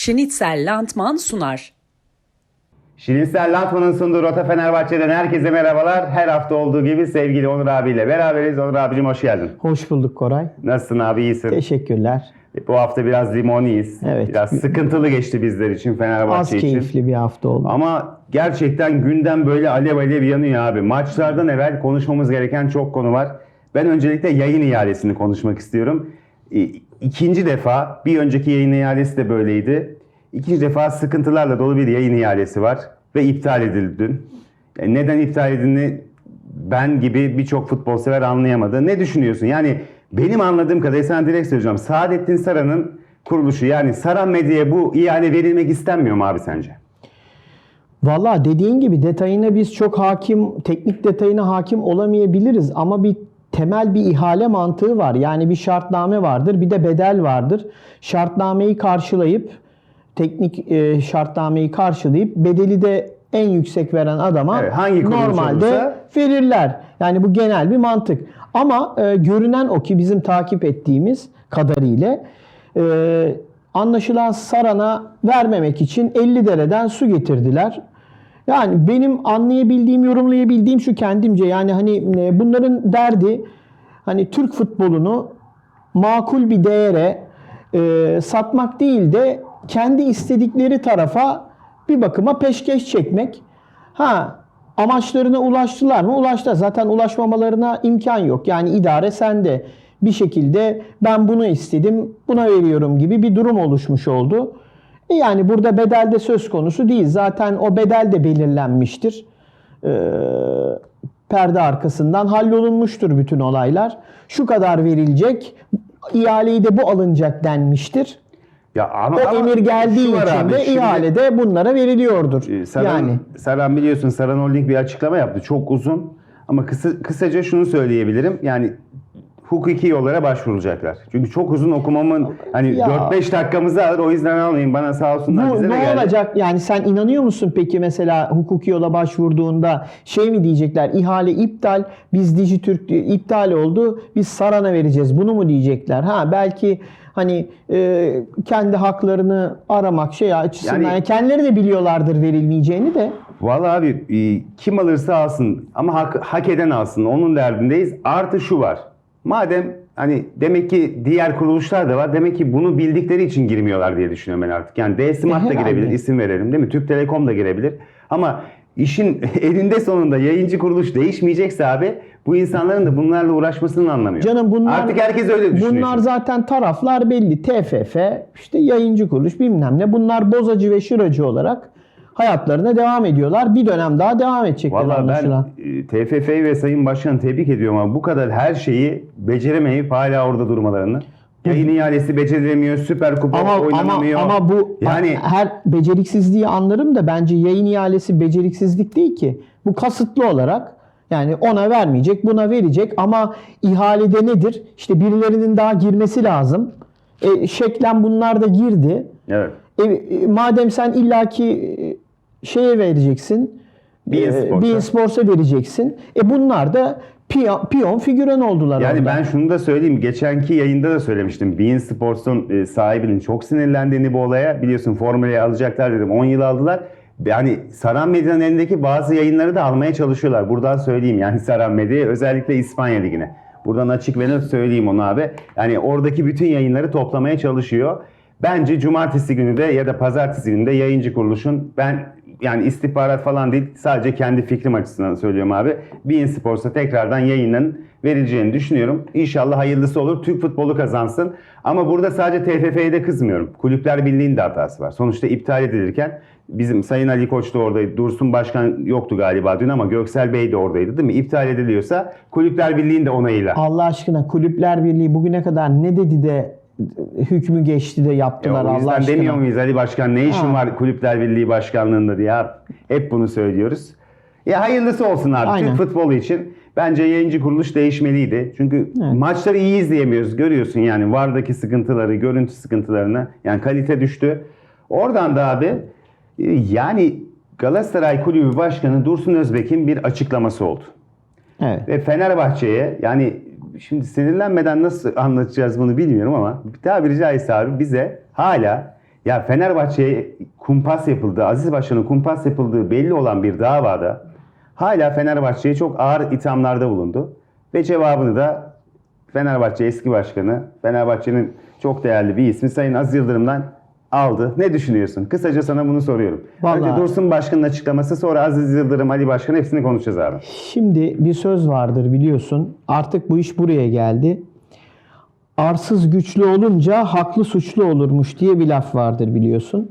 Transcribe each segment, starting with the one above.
Schnitzel Landmann sunar. Şirinsel Lantman'ın sunduğu Rota Fenerbahçe'den herkese merhabalar. Her hafta olduğu gibi sevgili Onur abiyle beraberiz. Onur abicim hoş geldin. Hoş bulduk Koray. Nasılsın abi iyisin? Teşekkürler. Bu hafta biraz limoniyiz. Evet. Biraz sıkıntılı geçti bizler için Az Fenerbahçe için. keyifli bir hafta oldu. Ama gerçekten gündem böyle alev alev yanıyor abi. Maçlardan evvel konuşmamız gereken çok konu var. Ben öncelikle yayın ihalesini konuşmak istiyorum. İkinci defa, bir önceki yayın ihalesi de böyleydi. İkinci defa sıkıntılarla dolu bir yayın ihalesi var ve iptal edildi dün. Yani neden iptal edildiğini ben gibi birçok futbol sever anlayamadı. Ne düşünüyorsun? Yani benim anladığım kadarıyla sana direkt söyleyeceğim. Saadettin Saran'ın kuruluşu yani Saran Medya'ya bu ihale verilmek istenmiyor mu abi sence? Valla dediğin gibi detayına biz çok hakim, teknik detayına hakim olamayabiliriz ama bir temel bir ihale mantığı var. Yani bir şartname vardır, bir de bedel vardır. Şartnameyi karşılayıp teknik e, şartnameyi karşılayıp bedeli de en yüksek veren adama Evet, hangi normalde olursa- verirler. Yani bu genel bir mantık. Ama e, görünen o ki bizim takip ettiğimiz kadarıyla e, anlaşılan Saran'a vermemek için 50 dereden su getirdiler. Yani benim anlayabildiğim, yorumlayabildiğim şu kendimce yani hani e, bunların derdi hani Türk futbolunu makul bir değere e, satmak değil de kendi istedikleri tarafa bir bakıma peşkeş çekmek. Ha amaçlarına ulaştılar mı? Ulaştılar. Zaten ulaşmamalarına imkan yok. Yani idare sende. Bir şekilde ben bunu istedim, buna veriyorum gibi bir durum oluşmuş oldu. E Yani burada bedelde söz konusu değil. Zaten o bedel de belirlenmiştir. Ee, perde arkasından hallolunmuştur bütün olaylar. Şu kadar verilecek, ihaleyi de bu alınacak denmiştir. Ya ama, O emir geldiği için abi, de şimdi, ihalede bunlara veriliyordur. e, Saran, yani Saran biliyorsun Saran Holding bir açıklama yaptı. Çok uzun ama kısa, kısaca şunu söyleyebilirim. Yani hukuki yollara başvuracaklar. Çünkü çok uzun okumamın hani Ya. 4-5 dakikamızı alır. O yüzden almayın. Bana sağ olsunlar bu bize de ne geldi. olacak? Yani sen inanıyor musun peki mesela hukuki yola başvurduğunda şey mi diyecekler? İhale iptal, biz Dijitürk iptal oldu, biz Saran'a vereceğiz. Bunu mu diyecekler? Ha belki hani e, kendi haklarını aramak şey açısından Yani- yani kendileri de biliyorlardır verilmeyeceğini de. Vallahi abi e, kim alırsa alsın ama hak, hak eden alsın. Onun derdindeyiz. Artı şu var. Madem hani demek ki diğer kuruluşlar da var. Demek ki bunu bildikleri için girmiyorlar diye düşünüyorum ben artık. Yani D-Smart da girebilir. isim verelim değil mi? Türk Telekom da girebilir. Ama işin elinde sonunda yayıncı kuruluş değişmeyecekse abi bu insanların da bunlarla uğraşmasının anlamı yok. Canım bunlar Artık herkes öyle düşünüyor. Bunlar şimdi. zaten taraflar belli. TFF, işte yayıncı kuruluş bilmem ne. Bunlar bozacı ve şıracı olarak hayatlarına devam ediyorlar. Bir dönem daha devam edecekler Vallahi ben e, TFF'yi ve Sayın Başkan'ı tebrik ediyorum ama bu kadar her şeyi beceremeyip hala orada durmalarını. Yayın ihalesi becerilemiyor, Süper Kupa Ama ama oynanamıyor. ama bu yani her beceriksizliği anlarım da bence yayın ihalesi beceriksizlik değil ki. Bu kasıtlı olarak yani ona vermeyecek, buna verecek ama ihalede nedir? İşte birilerinin daha girmesi lazım. E, şeklen bunlar da girdi. evet. E, e, madem sen illaki e, şeye vereceksin. Bein e, Sports'a. Vereceksin. E bunlar da piyon, piyon figüren oldular Yani orada. ben şunu da söyleyeyim. Geçenki yayında da söylemiştim. Bein Sports'un e, sahibinin çok sinirlendiğini bu olaya. Biliyorsun formüle alacaklar dedim. 10 yıl aldılar. Yani Saran Medya'nın elindeki bazı yayınları da almaya çalışıyorlar. Buradan söyleyeyim yani Saran Medya'ya özellikle İspanya Ligi'ne. Buradan açık ve net söyleyeyim onu abi. Yani oradaki bütün yayınları toplamaya çalışıyor. Bence cumartesi günü de ya da pazartesi günü de yayıncı kuruluşun ben yani istihbarat falan değil sadece kendi fikrim açısından söylüyorum abi. Bein Sports'a tekrardan yayının verileceğini düşünüyorum. İnşallah hayırlısı olur. Türk futbolu kazansın. Ama burada sadece TFF'ye de kızmıyorum. Kulüpler Birliği'nin de hatası var. Sonuçta iptal edilirken bizim Sayın Ali Koç da oradaydı. Dursun Başkan yoktu galiba dün ama Göksel Bey de oradaydı değil mi? İptal ediliyorsa Kulüpler Birliği'nin de onayıyla. Allah aşkına Kulüpler Birliği bugüne kadar ne dedi de hükmü geçti de Ya yaptılar o Allah yüzden aşkına. demiyor muyuz Ali Başkan ne işin Ha. var Kulüpler Birliği Başkanlığında diye ya hep bunu söylüyoruz. Ya hayırlısı olsun abi Aynen. Türk futbolu için. Bence yayıncı kuruluş değişmeliydi. Çünkü Evet. maçları iyi izleyemiyoruz. Görüyorsun yani vardaki sıkıntıları, görüntü sıkıntılarını. Yani kalite düştü. Oradan da abi e, yani Galatasaray Kulübü Başkanı Dursun Özbek'in bir açıklaması oldu. Evet. Ve Fenerbahçe'ye yani şimdi sinirlenmeden nasıl anlatacağız bunu bilmiyorum ama tabiri caizse abi bize hala Ya Fenerbahçe'ye kumpas yapıldığı, Aziz Başkan'ın kumpas yapıldığı belli olan bir davada hala Fenerbahçe'ye çok ağır ithamlarda bulundu. Ve cevabını da Fenerbahçe eski başkanı, Fenerbahçe'nin çok değerli bir ismi Sayın Aziz Yıldırım'dan aldı. Ne düşünüyorsun? Kısaca sana bunu soruyorum. Vallahi- Önce Dursun Başkan'ın açıklaması sonra Aziz Yıldırım, Ali Başkan hepsini konuşacağız abi. Şimdi bir söz vardır biliyorsun. Artık bu iş buraya geldi. Arsız güçlü olunca haklı suçlu olurmuş diye bir laf vardır biliyorsun.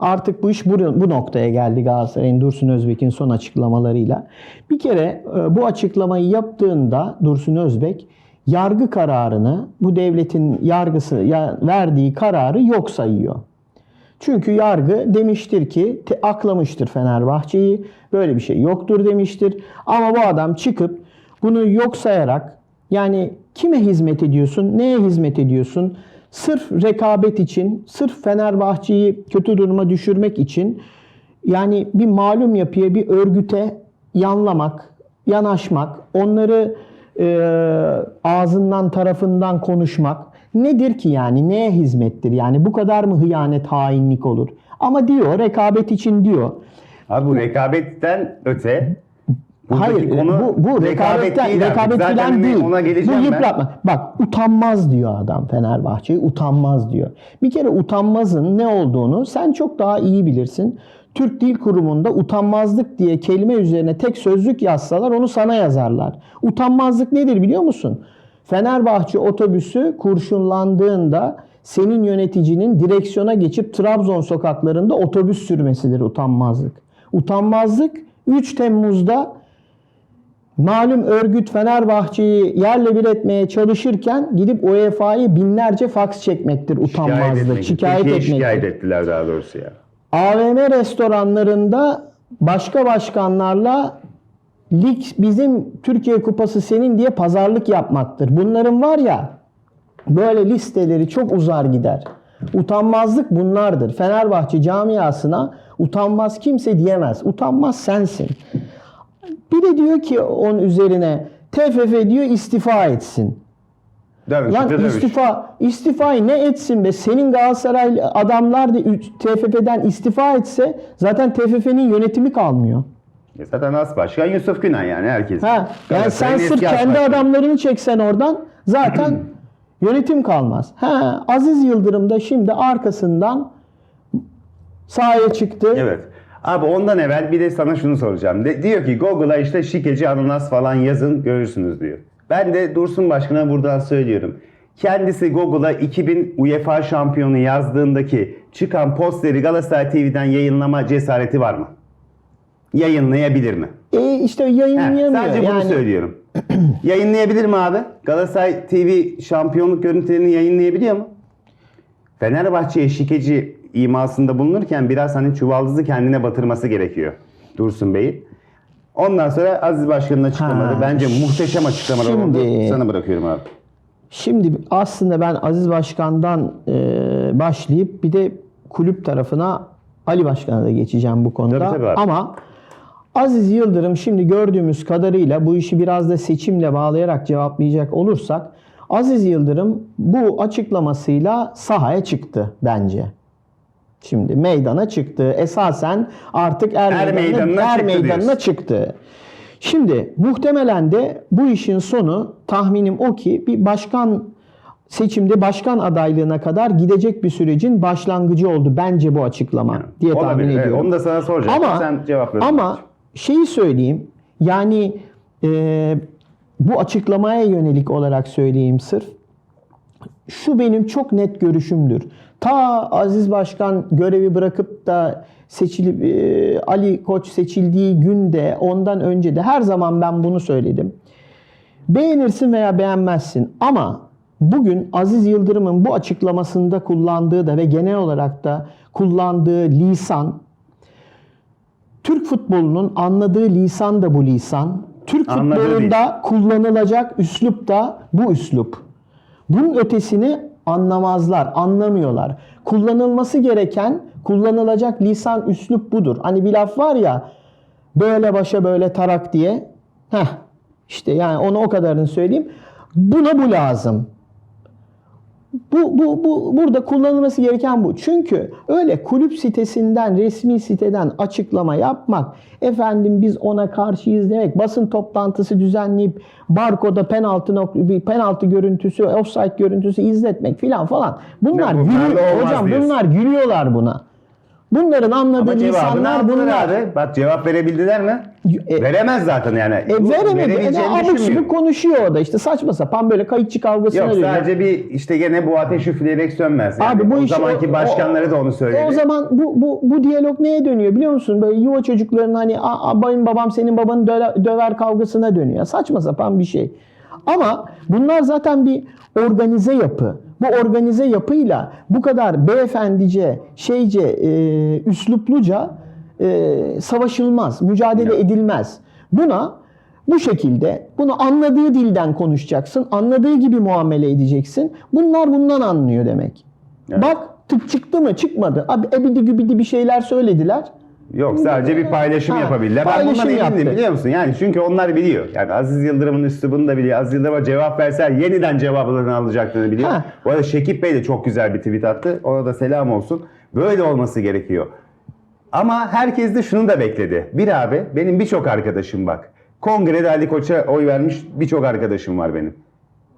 Artık bu iş bu, bu noktaya geldi Galatasaray'ın Dursun Özbek'in son açıklamalarıyla. Bir kere e, bu açıklamayı yaptığında Dursun Özbek yargı kararını, bu devletin yargısı ya- verdiği kararı yok sayıyor. Çünkü yargı demiştir ki te- aklamıştır Fenerbahçe'yi. Böyle bir şey yoktur demiştir. Ama bu adam çıkıp bunu yok sayarak yani kime hizmet ediyorsun? Neye hizmet ediyorsun? Sırf rekabet için, sırf Fenerbahçe'yi kötü duruma düşürmek için yani bir malum yapıya, bir örgüte yanlamak, yanaşmak, onları e, ağzından tarafından konuşmak nedir ki yani? Neye hizmettir? Yani bu kadar mı hıyanet, hainlik olur? Ama diyor rekabet için diyor. Abi bu rekabetten öte buradaki Hayır, konu bu, bu değil rekabet Zaten falan hani değil. Ona Bu geleceğim ben. yıpratma. Bak utanmaz diyor adam Fenerbahçe'yi. Utanmaz diyor. Bir kere utanmazın ne olduğunu sen çok daha iyi bilirsin. Türk Dil Kurumu'nda utanmazlık diye kelime üzerine tek sözlük yazsalar onu sana yazarlar. Utanmazlık nedir biliyor musun? Fenerbahçe otobüsü kurşunlandığında senin yöneticinin direksiyona geçip Trabzon sokaklarında otobüs sürmesidir utanmazlık. Utanmazlık 3 Temmuz'da malum örgüt Fenerbahçe'yi yerle bir etmeye çalışırken gidip UEFA'yı binlerce faks çekmektir utanmazlık. etmek. Şikayet, Türkiye'yi etmektir. şikayet ettiler daha doğrusu ya. AVM restoranlarında başka başkanlarla lig bizim Türkiye Kupası senin diye pazarlık yapmaktır. Bunların var ya böyle listeleri çok uzar gider. Utanmazlık bunlardır. Fenerbahçe camiasına utanmaz kimse diyemez. Utanmaz sensin. Bir de diyor ki onun üzerine TFF diyor istifa etsin. Dövüş, Lan dövüş. istifa, istifayı ne etsin be? Senin Galatasaray adamlar da TFF'den istifa etse zaten TFF'nin yönetimi kalmıyor. E Zaten as başkan Yusuf Günay yani herkes. Ha, yani sen sırf kendi adamlarını çeksen oradan zaten yönetim kalmaz. Ha, Aziz Yıldırım da şimdi arkasından sahaya çıktı. Evet. Abi ondan evvel bir de sana şunu soracağım. De- diyor ki Google'a işte şikeci ananas falan yazın görürsünüz diyor. Ben de Dursun Başkan'a buradan söylüyorum. Kendisi Google'a 2000 UEFA şampiyonu yazdığındaki çıkan posteri Galatasaray TV'den yayınlama cesareti var mı? Yayınlayabilir mi? E işte He, yayınlayamıyor. sadece bunu yani, söylüyorum. Yayınlayabilir mi abi? Galatasaray TV şampiyonluk görüntülerini yayınlayabiliyor mu? Fenerbahçe'ye şikeci imasında bulunurken biraz hani çuvaldızı kendine batırması gerekiyor Dursun Bey'in. Ondan sonra Aziz Başkan'ın açıklamaları Ha, bence muhteşem açıklamalar oldu. şimdi- Sana bırakıyorum abi. Şimdi aslında ben Aziz Başkan'dan e, başlayıp bir de kulüp tarafına Ali Başkan'a da geçeceğim bu konuda. Tabii, tabii abi. Ama Aziz Yıldırım şimdi gördüğümüz kadarıyla bu işi biraz da seçimle bağlayarak cevaplayacak olursak Aziz Yıldırım bu açıklamasıyla sahaya çıktı bence. Şimdi meydana çıktı. Esasen artık er, Er meydanına, meydanına er çıktı meydanına diyorsun. çıktı. Şimdi muhtemelen de bu işin sonu tahminim o ki bir başkan seçimde başkan adaylığına kadar gidecek bir sürecin başlangıcı oldu bence bu açıklama diye tahmin Olabilir, evet. ediyorum. Onu da sana soracağım. Ama Sen cevapla. ama şeyi söyleyeyim. Yani e, bu açıklamaya yönelik olarak söyleyeyim sırf. Şu benim çok net görüşümdür. Ta Aziz Başkan görevi bırakıp da seçilip e, Ali Koç seçildiği günde ondan önce de her zaman ben bunu söyledim. Beğenirsin veya beğenmezsin ama bugün Aziz Yıldırım'ın bu açıklamasında kullandığı da ve genel olarak da kullandığı lisan Türk futbolunun anladığı lisan da bu lisan. Türk Anladığı futbolunda kullanılacak üslup da bu üslup. Bunun ötesini anlamazlar, anlamıyorlar. Kullanılması gereken, kullanılacak lisan üslup budur. Hani bir laf var ya, böyle başa böyle tarak diye. Heh, işte yani onu o kadarını söyleyeyim. Buna bu lazım. Bu, bu, bu burada kullanılması gereken bu. Çünkü öyle kulüp sitesinden, resmi siteden açıklama yapmak, efendim biz ona karşıyız demek, basın toplantısı düzenleyip barkoda penaltı nok- bir penaltı görüntüsü, offside görüntüsü izletmek filan falan. Bunlar Ne, bunlar gülüyor. Hocam diyorsun. bunlar gülüyorlar buna. Bunların anladığı Ama cevabını insanlar aldılar bunlar. abi. Bak cevap verebildiler mi? E- Veremez zaten yani. E veremedi. E, abuk subuk konuşuyor o da işte saçma sapan böyle kayıkçı kavgasına Yok dönüyor. sadece bir işte gene bu ateş üfleyerek sönmez. Yani. Abi bu o iş- zamanki o- başkanları da onu söyledi. O zaman bu, bu, bu diyalog neye dönüyor biliyor musun? Böyle yuva çocuklarının hani "A- a, benim babam senin babanı döver, döver kavgasına dönüyor. Saçma sapan bir şey. Ama bunlar zaten bir organize yapı. Bu organize yapıyla bu kadar beyefendice, şeyce, e, üslupluca e, savaşılmaz, mücadele edilmez. Buna bu şekilde bunu anladığı dilden konuşacaksın, anladığı gibi muamele edeceksin. Bunlar bundan anlıyor demek. Evet. Bak tık çıktı mı çıkmadı. Abi ebidi gübidi bir şeyler söylediler. Yok sadece bir paylaşım Ha, yapabildiler. Ben paylaşım bundan emindim yaptı. biliyor musun? Yani çünkü onlar biliyor. Yani Aziz Yıldırım'ın üslubunu da biliyor. Aziz Yıldırım'a cevap verse yeniden cevaplarını alacaklarını biliyor. Ha. Bu arada Şekip Bey de çok güzel bir tweet attı. Ona da selam olsun. Böyle olması gerekiyor. Ama herkes de şunu da bekledi. Bir abi benim birçok arkadaşım bak. Kongrede Ali Koç'a oy vermiş birçok arkadaşım var benim.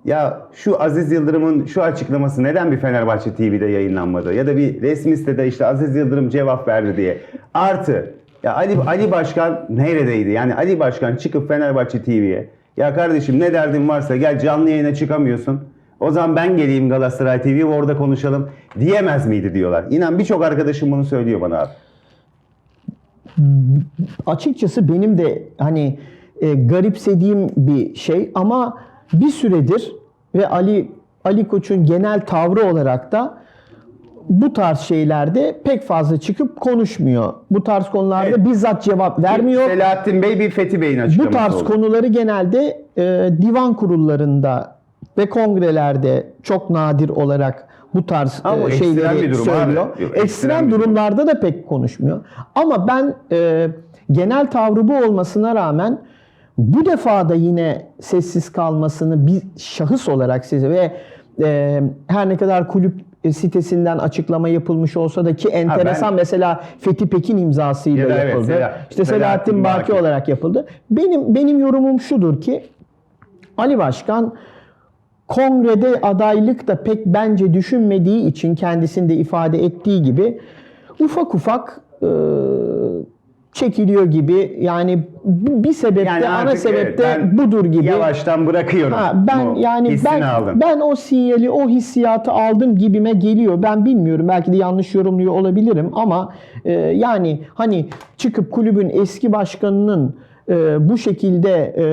Ya şu Aziz Yıldırım'ın şu açıklaması neden bir Fenerbahçe TV'de yayınlanmadı? Ya da bir resmi sitede işte Aziz Yıldırım cevap verdi diye. Artı ya Ali Ali Başkan neredeydi? Yani Ali Başkan çıkıp Fenerbahçe TV'ye ya kardeşim ne derdin varsa gel canlı yayına çıkamıyorsun. O zaman ben geleyim Galatasaray TV'ye orada konuşalım diyemez miydi diyorlar. İnan birçok arkadaşım bunu söylüyor bana abi. Açıkçası benim de hani e, garipsediğim bir şey ama bir süredir ve Ali Ali Koç'un genel tavrı olarak da bu tarz şeylerde pek fazla çıkıp konuşmuyor. Bu tarz konularda Evet. bizzat cevap vermiyor. Selahattin Bey bir Fethi Bey'in Bu açıklaması tarz oldu. konuları genelde e, divan kurullarında ve kongrelerde çok nadir olarak bu tarz Ama bu e, şeyleri bir durum söylüyor. abi. Yok, ekstrem, ekstrem bir durum. durumlarda da pek konuşmuyor. Ama ben e, genel tavrı bu olmasına rağmen bu defa da yine sessiz kalmasını bir şahıs olarak size ve e, her ne kadar kulüp sitesinden açıklama yapılmış olsa da ki enteresan ben- mesela Fethi Pekin imzasıyla Ya da evet, yapıldı. Sela- işte Selahattin Selahattin Baki Baki. olarak yapıldı. Benim benim yorumum şudur ki Ali Başkan kongrede adaylık da pek bence düşünmediği için kendisinde ifade ettiği gibi ufak ufak e, çekiliyor gibi yani bir sebepte Yani ana sebepte evet, budur gibi. Yavaştan bırakıyorum. Ha, ben yani ben aldım. ben o sinyali, o hissiyatı aldım gibime geliyor. Ben bilmiyorum. Belki de yanlış yorumluyor olabilirim ama e, yani hani çıkıp kulübün eski başkanının e, bu şekilde e,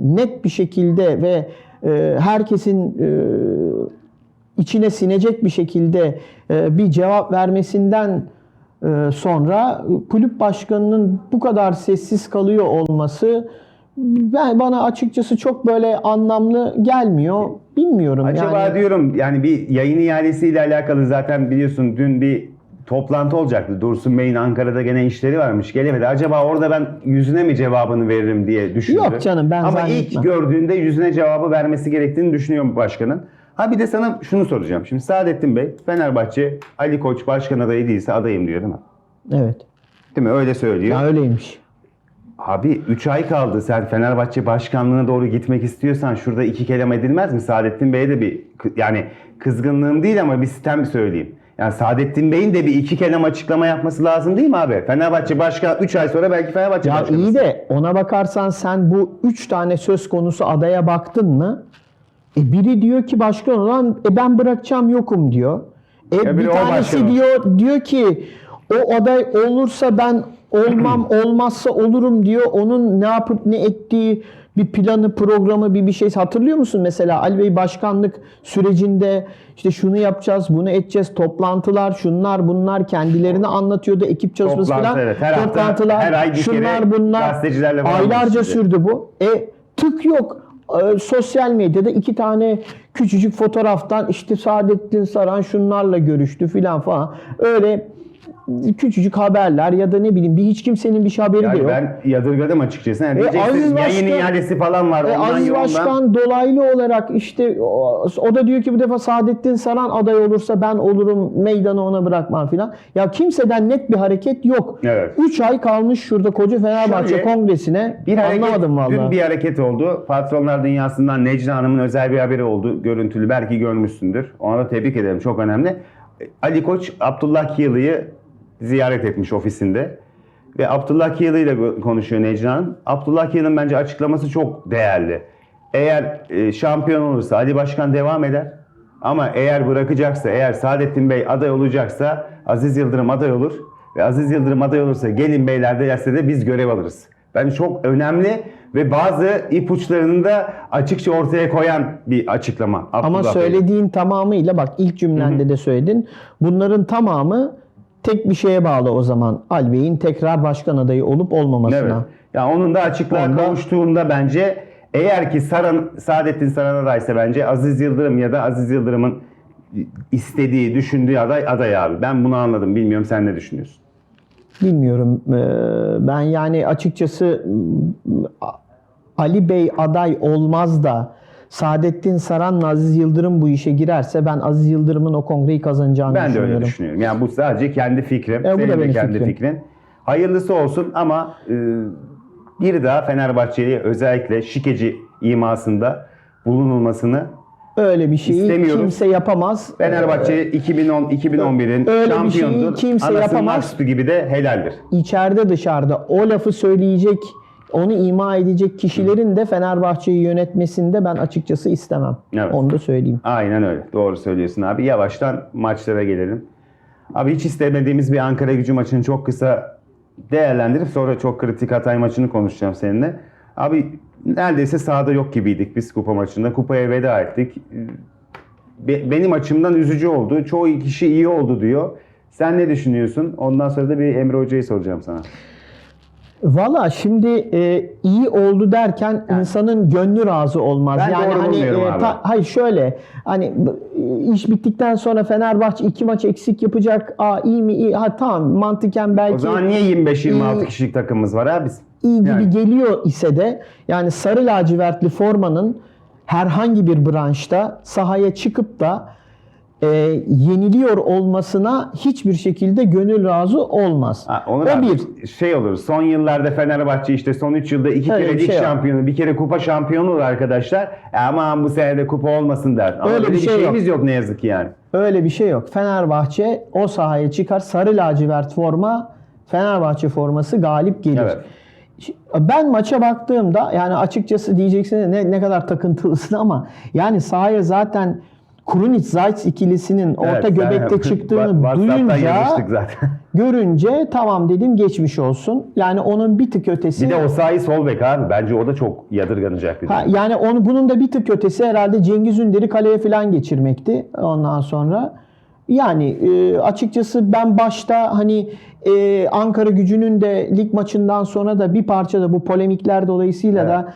net bir şekilde ve e, herkesin e, içine sinecek bir şekilde e, bir cevap vermesinden sonra kulüp başkanının bu kadar sessiz kalıyor olması ben bana açıkçası çok böyle anlamlı gelmiyor. Bilmiyorum Acaba yani. diyorum yani bir yayın ihalesiyle alakalı zaten biliyorsun dün bir toplantı olacaktı. Dursun Bey'in Ankara'da gene işleri varmış. Gelemedi. Acaba orada ben yüzüne mi cevabını veririm diye düşündü. Yok canım, ben Ama ilk gördüğünde yüzüne cevabı vermesi gerektiğini düşünüyorum başkanın. Ha bir de sana şunu soracağım. Şimdi Saadettin Bey Fenerbahçe Ali Koç başkan adayı değilse adayım diyor değil mi? Evet. Değil mi? Öyle söylüyor. Ya öyleymiş. Abi 3 ay kaldı. Sen Fenerbahçe başkanlığına doğru gitmek istiyorsan şurada iki kelam edilmez mi? Saadettin Bey'e de bir yani kızgınlığım değil ama bir sitem söyleyeyim. Yani Saadettin Bey'in de bir iki kelam açıklama yapması lazım değil mi abi? Fenerbahçe başkan 3 ay sonra belki Fenerbahçe Ya başkanı. iyi de ona bakarsan sen bu üç tane söz konusu adaya baktın mı? E biri diyor ki başkan olan e ben bırakacağım yokum diyor. E Ya bir tanesi diyor diyor ki o aday olursa ben olmam olmazsa olurum diyor. Onun ne yapıp ne ettiği bir planı, programı, bir bir şey hatırlıyor musun? Mesela Ali Bey başkanlık sürecinde işte şunu yapacağız, bunu edeceğiz, toplantılar, şunlar bunlar kendilerini anlatıyordu, ekip çalışması Toplantı, falan. evet. Her hafta, toplantılar, her ay şunlar bunlar. Aylarca sürdü bu. E tık yok. E, sosyal medyada iki tane küçücük fotoğraftan işte Saadettin Saran şunlarla görüştü filan falan. Öyle küçücük haberler ya da ne bileyim bir hiç kimsenin bir şey haberi de Yani yok. ben yadırgadım açıkçası. Yani E, Aziz Başkan- iadesi falan var. E, Aziz yoldan. Başkan dolaylı olarak işte o, o da diyor ki bu defa Saadettin Saran aday olursa ben olurum meydanı ona bırakmam filan. Ya kimseden net bir hareket yok. Evet. 3 ay kalmış şurada koca Fenerbahçe Şöyle, kongresine. Bir hareket, Anlamadım vallahi. dün bir hareket oldu. Patronlar Dünyası'ndan Necla Hanım'ın özel bir haberi oldu. Görüntülü belki görmüşsündür. Ona da tebrik ederim. Çok önemli. Ali Koç Abdullah Kiyılı'yı ziyaret etmiş ofisinde. Ve Abdullah Kiyılı ile konuşuyor Necla Hanım. Abdullah Kiyılı'nın bence açıklaması çok değerli. Eğer e, şampiyon olursa Ali Başkan devam eder. Ama eğer bırakacaksa, eğer Saadettin Bey aday olacaksa Aziz Yıldırım aday olur. Ve Aziz Yıldırım aday olursa gelin beyler derse de biz görev alırız. Bence çok önemli ve bazı ipuçlarını da açıkça ortaya koyan bir açıklama. Ama Abdullah Bey. söylediğin tamamıyla bak ilk cümlende de söyledin. Bunların tamamı tek bir şeye bağlı o zaman. Ali Bey'in tekrar başkan adayı olup olmamasına. Evet. Ya onun da açıklığa Onda- kavuştuğunda bence eğer ki Saran, Saadettin Saran adaysa bence Aziz Yıldırım ya da Aziz Yıldırım'ın istediği, düşündüğü aday aday abi. Ben bunu anladım. Bilmiyorum sen ne düşünüyorsun? Bilmiyorum. Ee, Ben yani açıkçası Ali Bey aday olmaz da Saadettin Saran'la Aziz Yıldırım bu işe girerse ben Aziz Yıldırım'ın o kongreyi kazanacağını Ben de düşünüyorum. öyle düşünüyorum. Yani bu sadece kendi fikrim. E, bu Senin da de benim kendi fikrim. fikrin. Hayırlısı olsun ama e, bir daha Fenerbahçe'ye özellikle şikeci imasında bulunulmasını Öyle bir şeyi kimse yapamaz. Fenerbahçe 2010 2011'in Öyle bir şeyi şampiyondur. kimse Anasının yapamaz. gibi de helaldir. içeride dışarıda o lafı söyleyecek, onu ima edecek kişilerin de Fenerbahçe'yi yönetmesinde ben açıkçası istemem. Evet. Onu da söyleyeyim. Aynen öyle. Doğru söylüyorsun abi. Yavaştan maçlara gelelim. Abi hiç istemediğimiz bir Ankara gücü maçını çok kısa değerlendirip sonra çok kritik Hatay maçını konuşacağım seninle. Abi neredeyse sahada yok gibiydik biz kupa maçında. Kupaya veda ettik. Be- benim açımdan üzücü oldu. Çoğu kişi iyi oldu diyor. Sen ne düşünüyorsun? Ondan sonra da bir Emre Hoca'yı soracağım sana. Valla şimdi e, iyi oldu derken insanın gönlü razı olmaz. Ben yani doğru hani bulmuyorum abi. hayır şöyle hani b- iş bittikten sonra Fenerbahçe iki maç eksik yapacak. Aa iyi mi? İyi. Ha tamam mantıken belki O zaman niye 25-26 iyi- kişilik takımımız var abi? iyi gibi Yani. geliyor ise de yani sarı lacivertli formanın herhangi bir branşta sahaya çıkıp da e, yeniliyor olmasına hiçbir şekilde gönül razı olmaz. Ha, Onur o abi, bir. şey olur. Son yıllarda Fenerbahçe işte son 3 yılda iki Öyle kere bir lig şey yok. şampiyonu, bir kere kupa şampiyonu olur arkadaşlar. E aman bu sene de kupa olmasın der. Ama Öyle bir şey şeyimiz yok. ne yazık ki yani. Öyle bir şey yok. Fenerbahçe o sahaya çıkar sarı lacivert forma Fenerbahçe forması galip gelir. Evet. Ben maça baktığımda yani açıkçası diyeceksiniz ne, ne kadar takıntılısın ama yani sahaya zaten Krunic Zayt ikilisinin orta Evet, göbekte sen- çıktığını duyunca zaten. görünce tamam dedim geçmiş olsun. Yani onun bir tık ötesi bir de Osayi sol bek abi. Bence o da çok yadırganacak bir Ha, durum. yani onu, bunun da bir tık ötesi herhalde Cengiz Ünder'i kaleye falan geçirmekti ondan sonra. Yani e, açıkçası ben başta hani e, Ankara gücünün de lig maçından sonra da bir parça da bu polemikler dolayısıyla Evet. da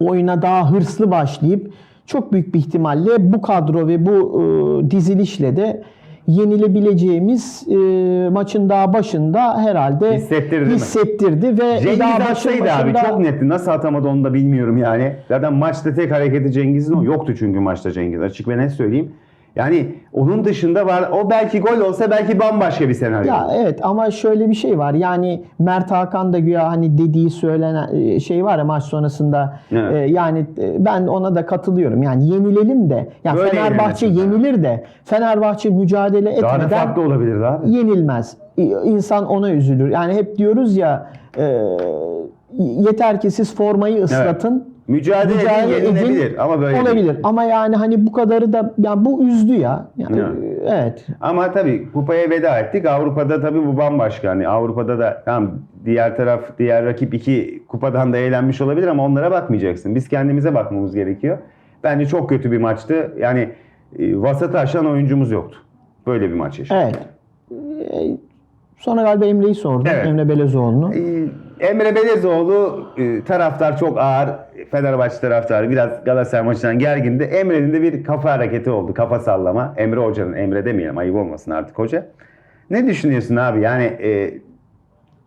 oyuna daha hırslı başlayıp çok büyük bir ihtimalle bu kadro ve bu e, dizilişle de yenilebileceğimiz e, maçın daha başında herhalde Hissettirdi mi? hissettirdi ve Cengiz daha başın atsaydı abi başında- çok netti. Nasıl atamadı onu da bilmiyorum yani. Zaten maçta tek hareketi Cengiz'in o. Yoktu çünkü maçta Cengiz. Açık ve net söyleyeyim. Yani onun dışında var. O belki gol olsa belki bambaşka bir senaryo. Ya evet ama şöyle bir şey var. Yani Mert Hakan da güya hani dediği söylenen e, şey var ya maç sonrasında. Evet. e, yani e, ben ona da katılıyorum. Yani yenilelim de. Yani Böyle Fenerbahçe yenilir de Fenerbahçe mücadele Daha da etmeden farklı olabilirdi abi. yenilmez. İnsan ona üzülür. Yani hep diyoruz ya e, yeter ki siz formayı ıslatın. Mücadele, Mücadele edin, yenilebilir ama böyle değil. olabilir. Ama yani hani bu kadarı da yani bu üzdü ya. Yani, Ya. e, evet. Ama tabii kupaya veda ettik. Avrupa'da tabii bu bambaşka. Hani Avrupa'da da tamam diğer taraf, diğer rakip iki kupadan da eğlenmiş olabilir ama onlara bakmayacaksın. Biz kendimize bakmamız gerekiyor. Bence çok kötü bir maçtı. Yani e, vasatı aşan oyuncumuz yoktu. Böyle bir maç yaşadık. Evet. Sonra galiba Emre'yi sordum. Evet. Emre Belezoğlu'nu. Ee, Emre Belezoğlu e, taraftar çok ağır. Fenerbahçe taraftarı biraz Galatasaray maçından gergindi. Emre'nin de bir kafa hareketi oldu. Kafa sallama. Emre Hoca'nın, Emre demeyelim ayıp olmasın artık hoca. Ne düşünüyorsun abi? Yani e,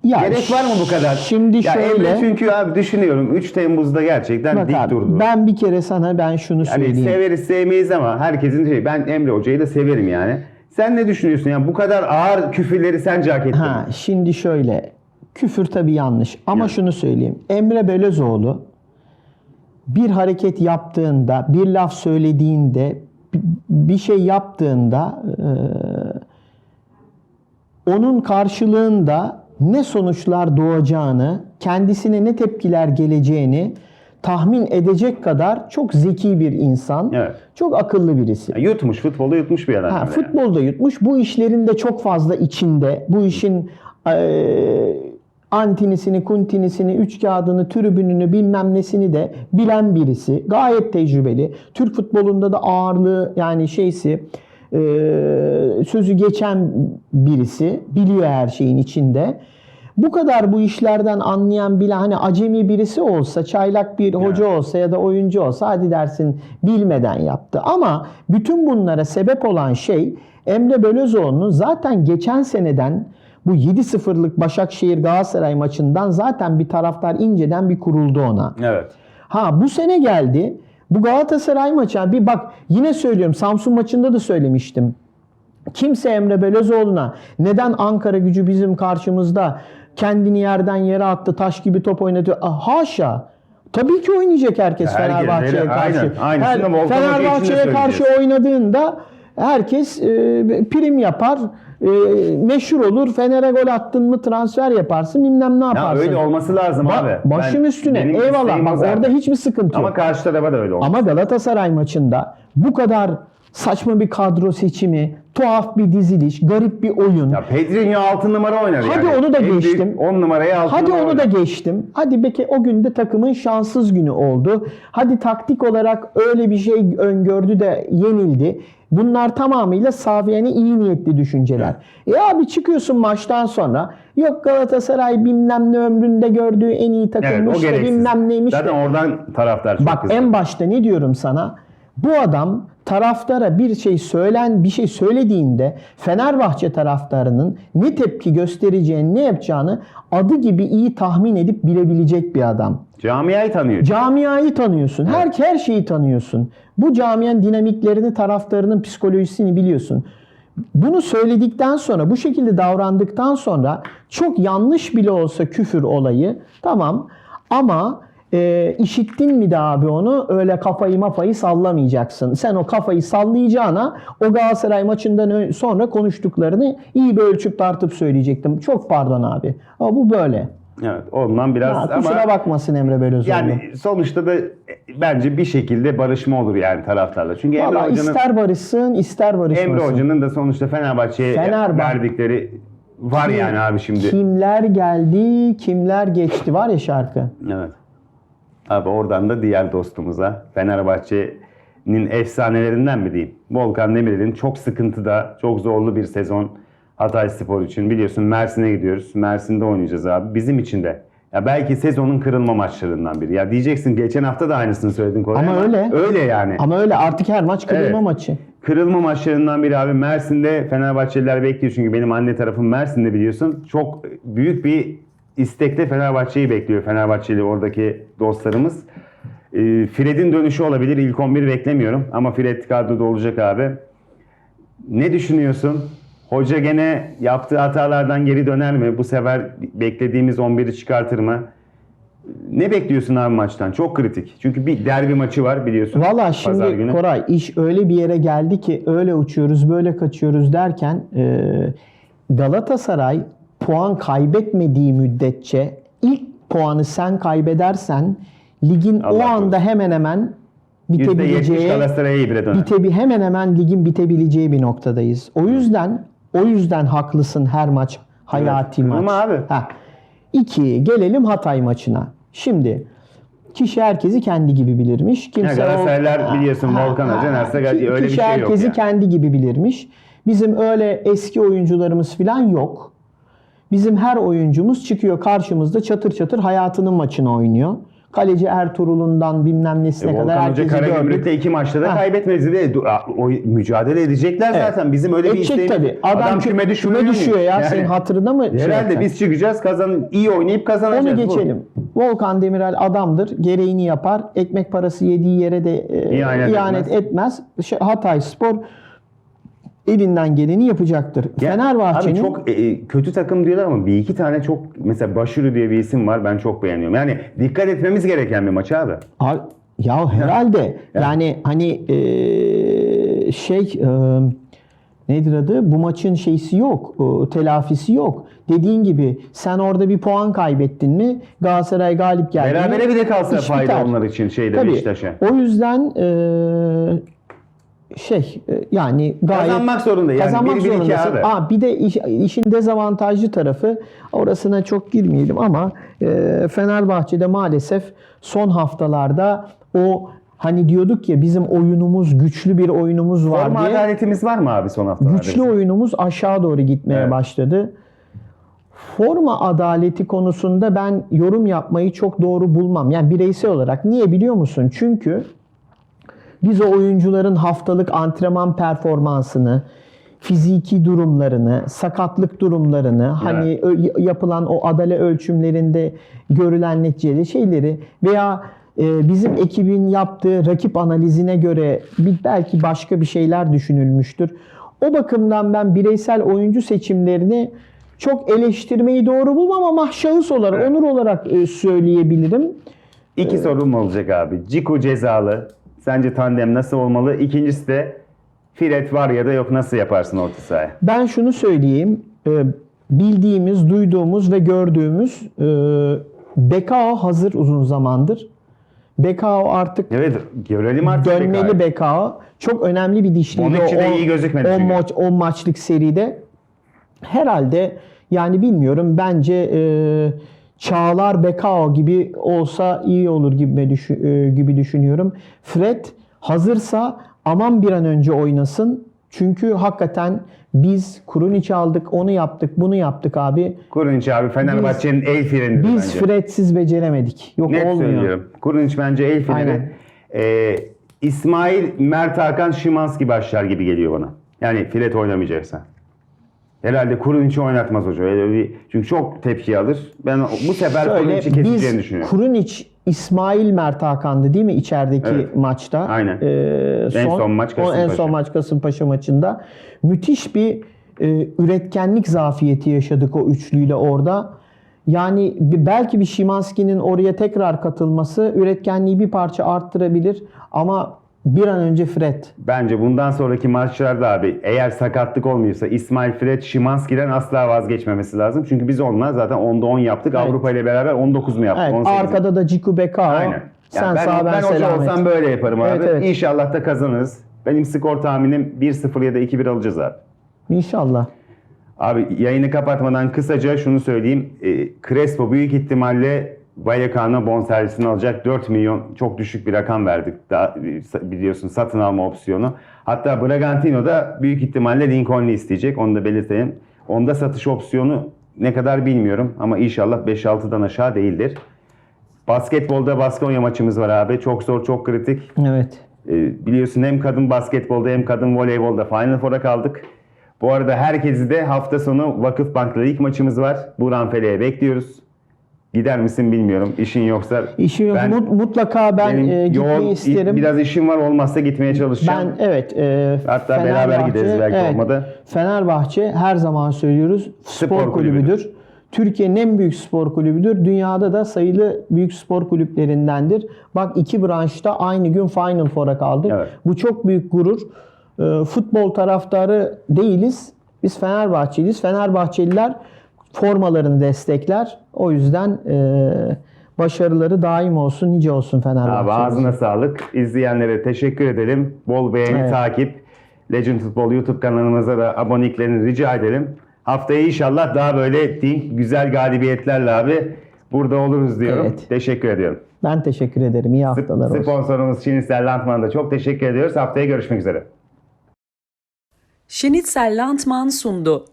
Ya gerek var mı bu kadar? Şimdi ya şöyle. Emre çünkü abi düşünüyorum 3 Temmuz'da gerçekten Bak dik abi, durdu. ben bir kere sana ben şunu Yani söyleyeyim. severiz sevmeyiz ama herkesin şey. Ben Emre Hoca'yı da severim yani. Sen ne düşünüyorsun? Yani bu kadar ağır küfürleri sence hak etti mi? Ha, şimdi şöyle. Küfür tabii yanlış ama Yani. şunu söyleyeyim. Emre Belözoğlu bir hareket yaptığında, bir laf söylediğinde, bi- bir şey yaptığında e, onun karşılığında ne sonuçlar doğacağını, kendisine ne tepkiler geleceğini tahmin edecek kadar çok zeki bir insan. Evet. Çok akıllı birisi. Ya yutmuş futbolu yutmuş bir adam. Ha, yani. futbolda yutmuş. Bu işlerin de çok fazla içinde. Bu işin eee, antinisini, kuntinisini, üç kağıdını, tribününü bilmem nesini de bilen birisi. Gayet tecrübeli. Türk futbolunda da ağırlığı yani şeysi eee, sözü geçen birisi. Biliyor her şeyin içinde. Bu kadar bu işlerden anlayan bile hani acemi birisi olsa, çaylak bir hoca olsa ya da oyuncu olsa hadi dersin bilmeden yaptı. Ama bütün bunlara sebep olan şey Emre Belözoğlu'nun zaten geçen seneden bu 7-0'lık Başakşehir Galatasaray maçından zaten bir taraftar inceden bir kuruldu ona. Evet. Ha bu sene geldi. Bu Galatasaray maçı bir bak yine söylüyorum Samsun maçında da söylemiştim. Kimse Emre Belözoğlu'na neden Ankara gücü bizim karşımızda kendini yerden yere attı taş gibi top oynatıyor. Ah, haşa. Tabii ki oynayacak herkes Herkes Fenerbahçe'ye karşı. aynen. Aynısını de Fenerbahçe'ye karşı oynadığında herkes e, prim yapar, e, meşhur olur. Fener'e gol attın mı transfer yaparsın, bilmem ne Ya yaparsın. öyle olması lazım Ba- abi. başım Ben- üstüne. Eyvallah. Bak orada hiçbir sıkıntı yok. Ama karşı tarafa da öyle olmuş. Ama Galatasaray maçında bu kadar saçma bir kadro seçimi, tuhaf bir diziliş, garip bir oyun. Ya Pedrinho 6 numara oynadı Hadi yani. onu da En geçtim. 10 numarayı 6 Hadi numara onu da oynadı. geçtim. Hadi belki o günde takımın şanssız günü oldu. Hadi taktik olarak öyle bir şey öngördü de yenildi. Bunlar tamamıyla safi yani iyi niyetli düşünceler. E abi çıkıyorsun maçtan sonra yok Galatasaray bilmem ne ömründe gördüğü en iyi Evet takımmış o da gereksiz. bilmem neymiş. Zaten de. oradan taraftar çok Bak kızdı. en başta ne diyorum sana? Bu adam taraftara bir şey söylen bir şey söylediğinde Fenerbahçe taraftarının ne tepki göstereceğini, ne yapacağını adı gibi iyi tahmin edip bilebilecek bir adam. Camiayı tanıyor. Camiayı tanıyorsun. Her her şeyi tanıyorsun. Bu camianın dinamiklerini, taraftarının psikolojisini biliyorsun. Bunu söyledikten sonra, bu şekilde davrandıktan sonra çok yanlış bile olsa küfür olayı tamam ama e, işittin mi de abi onu öyle kafayı mafayı sallamayacaksın. Sen o kafayı sallayacağına o Galatasaray maçından sonra konuştuklarını iyi bir ölçüp tartıp söyleyecektim. Çok pardon abi. Ama bu böyle. Evet ondan biraz Ha, ama kusura bakmasın Emre Belözoğlu. yani sonuçta da e, bence bir şekilde barışma olur yani taraftarla. Çünkü Emre Valla Hoca'nın ister barışsın ister barışmasın. Emre Hoca'nın da sonuçta Fenerbahçe'ye Fenerbahçe- verdikleri var yani abi şimdi. Kimler geldi, kimler geçti var ya şarkı. Evet. Abi oradan da diğer dostumuza Fenerbahçe'nin efsanelerinden mi diyeyim? Volkan Demirel'in çok sıkıntıda, çok zorlu bir sezon Hatay Spor için. Biliyorsun Mersin'e gidiyoruz. Mersin'de oynayacağız abi. Bizim için de. Ya belki sezonun kırılma maçlarından biri. Ya diyeceksin geçen hafta da aynısını söyledin Koray Ama öyle. Öyle yani. Ama öyle artık her maç kırılma Evet. maçı. Kırılma maçlarından biri abi Mersin'de Fenerbahçeliler bekliyor çünkü benim anne tarafım Mersin'de biliyorsun. Çok büyük bir istekle Fenerbahçe'yi bekliyor Fenerbahçeli oradaki dostlarımız. Ee, Fred'in dönüşü olabilir. İlk 11 beklemiyorum ama Fred kadroda olacak abi. Ne düşünüyorsun? Hoca gene yaptığı hatalardan geri döner mi? Bu sefer beklediğimiz 11'i çıkartır mı? Ne bekliyorsun abi maçtan? Çok kritik. Çünkü bir derbi maçı var biliyorsun. Valla şimdi günü. Koray iş öyle bir yere geldi ki öyle uçuyoruz böyle kaçıyoruz derken e, Galatasaray puan kaybetmediği müddetçe ilk puanı sen kaybedersen ligin o Allah anda hemen hemen %70 bitebileceği bitebi hemen hemen ligin bitebileceği bir noktadayız. O yüzden o yüzden haklısın her maç hayati Evet. maç. Ama abi- Ha. İki gelelim Hatay maçına. Şimdi kişi herkesi kendi gibi bilirmiş. Kimse Ya Galatasaraylılar o- biliyorsun Volkan Hoca, Nerse Gal- Ki- öyle bir kişi şey yok herkesi yani. kendi gibi bilirmiş. Bizim öyle eski oyuncularımız falan yok. Bizim her oyuncumuz çıkıyor karşımızda çatır çatır hayatının maçını oynuyor. Kaleci Ertuğrul'undan bilmem nesine E, kadar Volkan Hoca herkesi gördük. Karagümrük'te iki maçta da kaybetmedi ve o mücadele edecekler Evet. zaten. Bizim öyle bir Edecek isteğimiz. tabii. Adam, küme küme, düşmüyor küme düşüyor ya. Yani Senin hatırına mı? şey Herhalde yapacaksın? biz çıkacağız, kazan iyi oynayıp kazanacağız. Onu Bu. geçelim. Volkan Demirel adamdır. Gereğini yapar. Ekmek parası yediği yere de e, İhanet ihanet, etmez. etmez. Şey, Hatay Spor elinden geleni yapacaktır. Ya, Fenerbahçe'nin Abi çok e, kötü takım diyorlar ama bir iki tane çok mesela Başuru diye bir isim var ben çok beğeniyorum. Yani dikkat etmemiz gereken bir maç abi. Abi, ya herhalde yani hani e, şey e, nedir adı? Bu maçın şeysi yok. e, telafisi yok. Dediğin gibi sen orada bir puan kaybettin mi Galatasaray galip geldi. Berabere bile kalsa fayda biter. onlar için şeyde Tabii. Beşiktaş'a. O yüzden e, şey e, yani gayet Kazanmak zorunda yani. Kazanmak Bir, bir, zorundasın. abi. Aa, bir de iş- işin dezavantajlı tarafı orasına çok girmeyelim ama e, Fenerbahçe'de maalesef son haftalarda o hani diyorduk ya bizim oyunumuz güçlü bir oyunumuz var Forma diye. adaletimiz var mı abi son haftalarda? Güçlü bizim? oyunumuz aşağı doğru gitmeye Evet. başladı. Forma adaleti konusunda ben yorum yapmayı çok doğru bulmam. Yani bireysel olarak. Niye biliyor musun? Çünkü biz o oyuncuların haftalık antrenman performansını, fiziki durumlarını, sakatlık durumlarını, hani ö- yapılan o adale ölçümlerinde görülen neticeli şeyleri veya e, bizim ekibin yaptığı rakip analizine göre bir, belki başka bir şeyler düşünülmüştür. O bakımdan ben bireysel oyuncu seçimlerini çok eleştirmeyi doğru bulmam ama şahıs olarak, Evet. onur olarak e, söyleyebilirim. İki sorum olacak abi. Ciku cezalı. Sence tandem nasıl olmalı? İkincisi de Fred var ya da yok nasıl yaparsın orta sahaya? Ben şunu söyleyeyim. e, Bildiğimiz, duyduğumuz ve gördüğümüz e, Bekao hazır uzun zamandır. Bekao artık Evet görelim artık. dönmeli. Bekao. Çok önemli bir dişliydi. Onun için de o- iyi gözükmedi o, çünkü. maç, o maçlık seride. Herhalde yani bilmiyorum bence e, Çağlar Bekao gibi olsa iyi olur gibi, düşü- e, gibi düşünüyorum. Fred hazırsa aman bir an önce oynasın. Çünkü hakikaten biz Kurunic aldık, onu yaptık, bunu yaptık abi. Kurunic abi Fenerbahçe'nin el frenidir Biz bence. Fred'siz beceremedik. Yok Net olmuyor. söylüyorum. Kurunic bence el freni. Ee, İsmail, Mert Hakan, Şimanski başlar gibi geliyor bana. Yani Fred oynamayacaksa. Herhalde Kurunic'i oynatmaz hoca. Öyle bir, çünkü çok tepki alır. Ben bu sefer Şöyle Kurunic'i keseceğini düşünüyorum. Kurunic İsmail Mert Hakan'dı değil mi içerideki Evet. maçta? Aynen. Ee, En son maç Kasımpaşa. En son maç Kasımpaşa maçında. Müthiş bir e, üretkenlik zafiyeti yaşadık o üçlüyle orada. Yani belki bir Şimanski'nin oraya tekrar katılması üretkenliği bir parça arttırabilir ama bir an önce Fred. Bence bundan sonraki maçlarda abi eğer sakatlık olmuyorsa İsmail Fred Şimanski'den asla vazgeçmemesi lazım. Çünkü biz onunla zaten 10'da 10 yaptık. Evet. Avrupa ile beraber 19 mu yaptık? Evet, 18 mi? arkada da Ciku Bekao. Aynen. Sen Yani ben, sağ ben, ben hoca olsam böyle yaparım abi. Evet, evet. İnşallah da kazanırız. Benim skor tahminim 1-0 ya da 2-1 alacağız abi. İnşallah. Abi yayını kapatmadan kısaca şunu söyleyeyim. E, Crespo büyük ihtimalle Vallecano'a bonservisini alacak. 4 milyon çok düşük bir rakam verdik. Daha, biliyorsun satın alma opsiyonu. Hatta Bragantino da büyük ihtimalle Lincoln'u isteyecek. Onu da belirtelim. Onda satış opsiyonu ne kadar bilmiyorum. Ama inşallah 5-6'dan aşağı değildir. Basketbolda Baskonya maçımız var abi. Çok zor, çok kritik. Evet. Ee, biliyorsun hem kadın basketbolda hem kadın voleybolda Final Four'a kaldık. Bu arada herkesi de hafta sonu Vakıfbank'la ilk maçımız var. Buran Fele'ye bekliyoruz. Gider misin bilmiyorum. İşin yoksa İşi yok. ben, Mut- mutlaka ben benim e, gitmeyi yoğun- isterim. Biraz işim var olmazsa gitmeye çalışacağım. Ben evet. E, Hatta beraber gideriz belki olmadı. Fenerbahçe her zaman söylüyoruz spor, Spor kulübüdür. kulübüdür. Türkiye'nin en büyük spor kulübüdür. Dünyada da sayılı büyük spor kulüplerindendir. Bak iki branşta aynı gün Final Four'a kaldık. Evet. Bu çok büyük gurur. E, futbol taraftarı değiliz. Biz Fenerbahçeliyiz. Fenerbahçeliler formalarını destekler. O yüzden e, başarıları daim olsun, nice olsun Fenerbahçe. Abi ağzına sağlık. İzleyenlere teşekkür edelim. Bol beğeni, Evet. takip. Legend Futbol YouTube kanalımıza da aboneliklerini rica edelim. Haftaya inşallah daha böyle dink, güzel galibiyetlerle abi burada oluruz diyorum. Evet. Teşekkür ediyorum. Ben teşekkür ederim. İyi haftalar olsun. Sponsorumuz Şinisel Lantman'a da çok teşekkür ediyoruz. Haftaya görüşmek üzere. Schnitzel Landmann sundu.